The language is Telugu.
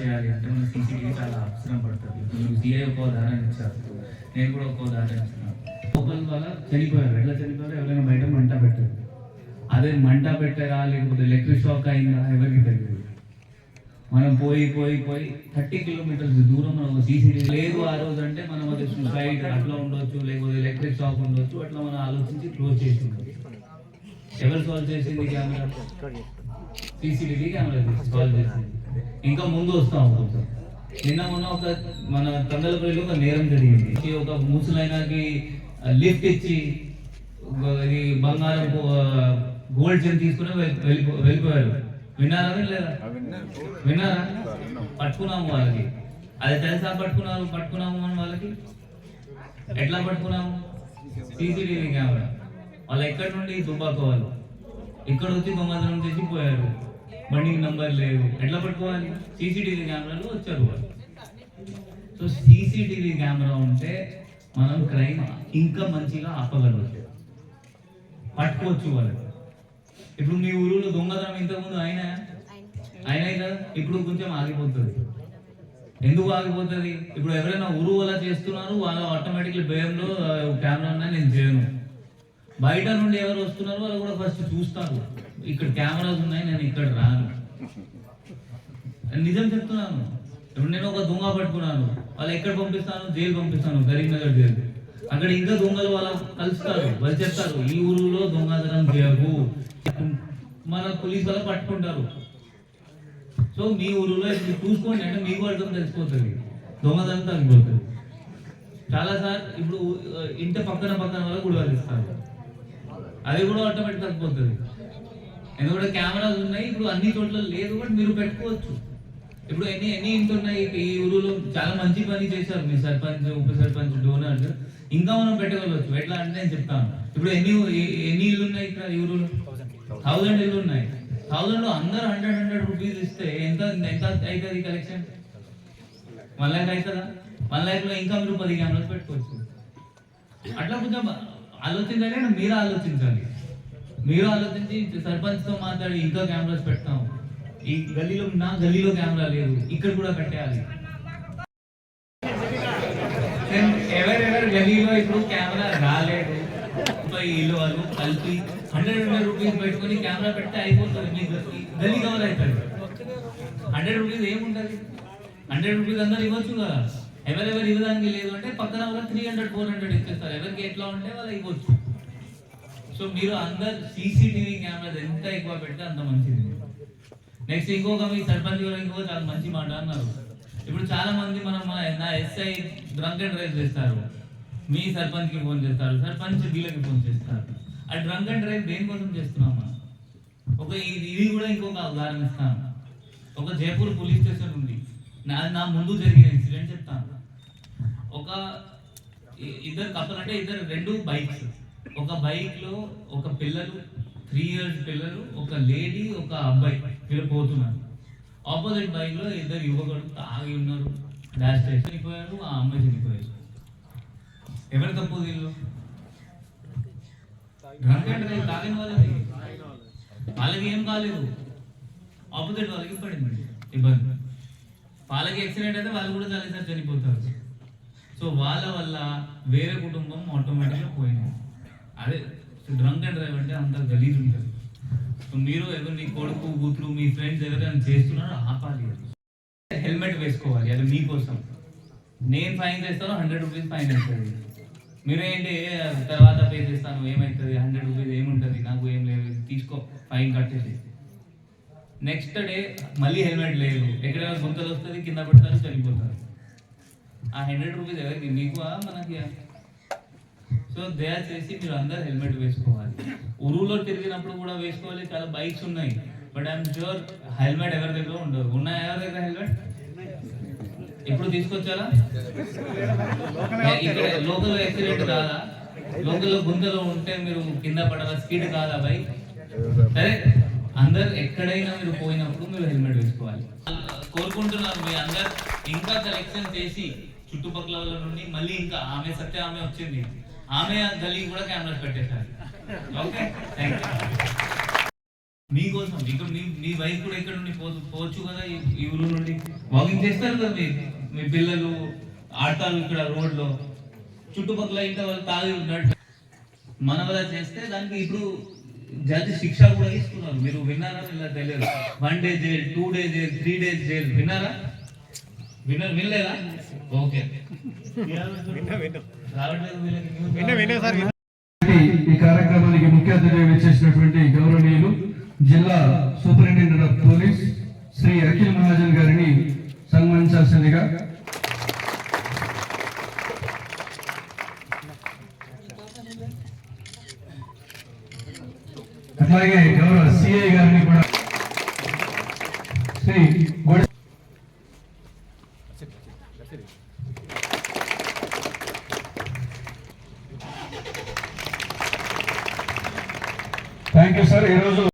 చేయాలి అంటే మన సీసీటీవీ చాలా అవసరం పడుతుంది. ఇప్పుడు నువ్వు సీఐ ఒక ఉదాహరణ ఇచ్చారు నేను కూడా ఒక ఉదాహరణ ఇస్తున్నాను ఒకరి వల్ల చనిపోయారు. ఎట్లా చనిపోయారు? ఎవరైనా బయట మంట పెట్టారు. అదే మంట పెట్టారా? లేకపోతే ఎలక్ట్రిక్ షాక్ అయిందా? ఎవరికి తెలియదు. మనం పోయి పోయి పోయి థర్టీ కిలోమీటర్స్ దూరం మనం సీసీటీవీ లేదు ఆ రోజు అంటే మనం అది సూసైడ్ అట్లా ఉండొచ్చు లేకపోతే ఎలక్ట్రిక్ షాక్ ఉండొచ్చు అట్లా మనం ఆలోచించి క్లోజ్ చేసి ఎవరు సాల్వ్ చేసింది కెమెరా? సీసీటీవీ కెమెరా సాల్వ్ చేసింది. ఇంకా ముందు వస్తాం కొంచెం నిన్న మొన్న ఒక మన తందలపల్లిలో ఒక నేరం జరిగింది. ఈ ఒక ముసలైనకి లిఫ్ట్ ఇచ్చి ఇది బంగారం గోల్డ్ చైన్ తీసుకుని వెళ్ళి- వెళ్ళిపో వెళ్ళిపోయారు. విన్నారా లేదా విన్నారా? పట్టుకున్నాము వాళ్ళకి. అది తెలుసా పట్టుకున్నారు పట్టుకున్నాము మనం వాళ్ళకి? ఎట్లా పట్టుకున్నాము? CCTV camera. వాళ్ళు ఎక్కడి నుండి దుబ్బాక వాళ్ళు? ఇక్కడ వచ్చి దొంగతనం చేసి పోయారు. బండి నంబర్ లేవు. ఎట్లా పట్టుకోవాలి? సీసీటీవీ కెమెరాలు వచ్చారు వాళ్ళు. సో సీసీటీవీ కెమెరా ఉంటే మనం క్రైమ్ ఇంకా మంచిగా ఆపగలవచ్చు పట్టుకోవచ్చు వాళ్ళు ఇప్పుడు మీ ఊరిలో దొంగతనం ఇంతకుముందు అయినా? అయినాయి కదా ఇప్పుడు కొంచెం ఆగిపోతుంది. ఎందుకు ఆగిపోతుంది? ఇప్పుడు ఎవరైనా ఊరు అలా చేస్తున్నారు వాళ్ళు ఆటోమేటిక్లీ భయంలో కెమెరా ఉన్నా నేను చేయను. బయట నుండి ఎవరు వస్తున్నారు వాళ్ళు కూడా ఫస్ట్ చూస్తారు. ఇక్కడ కెమెరాస్ ఉన్నాయి నేను ఇక్కడ రాను. నిజం చెప్తున్నాను. ఇప్పుడు నేను ఒక దొంగ పట్టుకున్నాను. వాళ్ళు ఎక్కడ పంపిస్తాను? జైలు పంపిస్తాను కరీంనగర్ జైలు. అక్కడ ఇంకా దొంగలు వాళ్ళు కలుస్తారు వాళ్ళు చెప్తారు ఈ ఊరిలో దొంగతనం చేయకు మన పోలీస్ వాళ్ళు పట్టుకుంటారు. సో మీ ఊరిలో ఇప్పుడు చూసుకోండి అంటే మీకు అర్థం తెలిసిపోతుంది. దొంగతనం తగ్గిపోతుంది. చాలా సార్ ఇప్పుడు ఇంటి పక్కన పక్కన వాళ్ళు కూడా ఇస్తారు అది కూడా ఆటోమేటిక్ తగ్గిపోతుంది. ఎందుకంటే కెమెరాలు ఉన్నాయి. ఇప్పుడు అన్ని చోట్ల లేదు బట్ మీరు పెట్టుకోవచ్చు. ఇప్పుడు ఎన్ని ఎన్ని ఇంటి ఉన్నాయి? ఈ ఊరిలో చాలా మంచి పని చేశారు. మీ సర్పంచ్ ఉప సర్పంచ్ డోనర్స్ ఇంకా మనం పెట్టగలవచ్చు. ఎట్లా అంటే నేను చెప్తాను. ఇప్పుడు ఎన్ని ఎన్ని ఇల్లు ఉన్నాయి ఇక్కడ ఈ ఊరిలో? థౌసండ్ ఇల్లు ఉన్నాయి. థౌసండ్లో అందరు హండ్రెడ్ హండ్రెడ్ రూపీస్ ఇస్తే ఎంత ఎంత అవుతుంది కలెక్షన్ వన్ ల్యాక్ అవుతుందా? వన్ ల్యాక్లో ఇంకా మీరు పది కెమెరాస్ పెట్టుకోవచ్చు. అట్లా కొంచెం ఆలోచించాలి మీరు ఆలోచించాలి. మీరు ఆలోచించి సర్పంచ్తో మాట్లాడి ఇంకా కెమెరాస్ పెడతాం ఈ గల్లీలో నా గల్లీలో కెమెరా లేదు. ఇక్కడ కూడా పెట్టేయాలి ఎవరెవరు గల్లీలో ఇప్పుడు కెమెరా రాలేదు? ముప్పై ఇల్లు వాళ్ళు కలిపి హండ్రెడ్ హండ్రెడ్ రూపీస్ పెట్టుకొని కెమెరా పెడితే అయిపోతుంది మీ గల్లీ- గల్లీ కవర్ అవుతుంది హండ్రెడ్ రూపీస్ ఏముంటుంది? హండ్రెడ్ రూపీస్ అందరు ఇవ్వచ్చు కదా. ఎవరెవరు ఇవ్వడానికి లేదు అంటే పక్కన వాళ్ళకి త్రీ హండ్రెడ్ ఫోర్ హండ్రెడ్ ఇచ్చేస్తారు. ఎవరికి ఎట్లా ఉంటే వాళ్ళు ఇవ్వచ్చు. సో మీరు అందరు సీసీటీవీ కెమెరాస్ ఎంత ఎక్కువ పెడితే అంత మంచిది. నెక్స్ట్ ఇంకొక మీ సర్పంచ్ గారు ఇంకొక చాలా మంచి మాట అన్నారు. ఇప్పుడు చాలా మంది మనం మన నా ఎస్ఐ డ్రంక్ అండ్ డ్రైవ్ చేస్తారు. మీ సర్పంచ్కి ఫోన్ చేస్తారు. సర్పంచ్ వీళ్ళకి ఫోన్ చేస్తారు. ఆ డ్రంక్ అండ్ డ్రైవ్ దేనికోసం చేస్తున్నాం మనం ఒక ఇది ఇది కూడా ఇంకొక ఉదాహరణ ఇస్తాను. ఒక జైపూర్ పోలీస్ స్టేషన్ ఉంది. నా నా ముందు జరిగిన ఇన్సిడెంట్ చెప్తాను. ఒక ఇద్దరు కపుల్ అంటే ఇద్దరు రెండు బైక్స్. ఒక బైక్లో ఒక పిల్లలు త్రీ ఇయర్స్ పిల్లలు ఒక లేడీ ఒక అబ్బాయి వీళ్ళు పోతున్నారు. ఆపోజిట్ బైక్లో ఇద్దరు యువకుడు తాగి ఉన్నారు. డాష్ చనిపోయారు ఆ అమ్మాయి చనిపోయారు. ఎవరి తప్పు వీళ్ళు డ్రంక్ తాగిన వాళ్ళది. వాళ్ళకి ఏం కాలేదు. ఆపోజిట్ వాళ్ళకి పడింది. ఇబ్బంది. వాళ్ళకి యాక్సిడెంట్ అయితే వాళ్ళు కూడా చాలా చనిపోతారు. సో వాళ్ళ వల్ల వేరే కుటుంబం ఆటోమేటిక్గా పోయింది. అదే డ్రంక్ అండ్ డ్రైవ్ అంటే అంత గలీజ్ ఉంటుంది. సో మీరు ఎవరు మీ కొడుకు కూతురు మీ ఫ్రెండ్స్ ఎవరైనా చేస్తున్నారో ఆపాలి హెల్మెట్ వేసుకోవాలి అది మీకోసం నేను ఫైన్ చేస్తాను హండ్రెడ్ రూపీస్ ఫైన్ అవుతుంది మీరేంటి తర్వాత పే చేస్తాను ఏమవుతుంది హండ్రెడ్ రూపీస్ ఏముంటుంది? నాకు ఏం లేదు తీసుకో ఫైన్ కట్టేది నెక్స్ట్ డే మళ్ళీ హెల్మెట్ లేదు. ఎక్కడైనా గుంతలు వస్తుంది కింద పడతారు చనిపోతారు. ఆ హండ్రెడ్ రూపీస్ ఎవరికి? మీకు మనకి సో దయచేసి మీరు అందరు హెల్మెట్ వేసుకోవాలి. ఉరువులో తిరిగినప్పుడు కూడా వేసుకోవాలి చాలా బైక్స్ ఉన్నాయి. బట్ ఐఎమ్ షూర్ హెల్మెట్ ఎవరి దగ్గర ఉండదు. ఉన్నాయా ఎవరి దగ్గర హెల్మెట్? ఇప్పుడు తీసుకొచ్చారా ఇక్కడ లోకల్ యాక్సిడెంట్ కాదా? లోకల్ గుంతలో ఉంటే మీరు కింద పడాలా స్పీడ్ కాదా బైక్? సరే అందరు ఎక్కడైనా మీరు పోయినప్పుడు మీరు హెల్మెట్ వేసుకోవాలి. కోరుకుంటున్నాను మీ అందరు. ఇంకా కలెక్షన్ చేసి చుట్టుపక్కల నుండి మళ్ళీ ఇంకా ఆమె సత్య ఆమె వచ్చింది. ఆమె గల్లీ కూడా కెమెరాస్ పెట్టేశారు. ఓకే థ్యాంక్ యూ మీకోసం ఇక్కడ మీ మీ వైఫ్ కూడా ఇక్కడ నుండి పో- పోవచ్చు కదా ఈ- ఊరు నుండి? వాకింగ్ చేస్తారు కదా మీ మీ పిల్లలు ఆడతారు ఇక్కడ రోడ్లో. చుట్టుపక్కల ఇంత వాళ్ళు తాగి ఉన్నట్టు. మన వల్ల చేస్తే దానికి ఇప్పుడు జడ్జి శిక్ష కూడా ఇస్తున్నారు మీరు విన్నారా ఇలా తెలియదు. One day jail two day jail three days jail విన్నారా? విన్నారు వినలేదా? ఓకే ఈ కార్యక్రమానికి ముఖ్య అతిథిగా విచ్చేసినటువంటి గౌరవనీయులు జిల్లా superintendent of police Shri Akhil Mahajan గారిని సన్మానించాల్సిందిగా. అట్లాగే గౌరవ సిఐ గారిని కూడా శ్రీ Thank you, sir.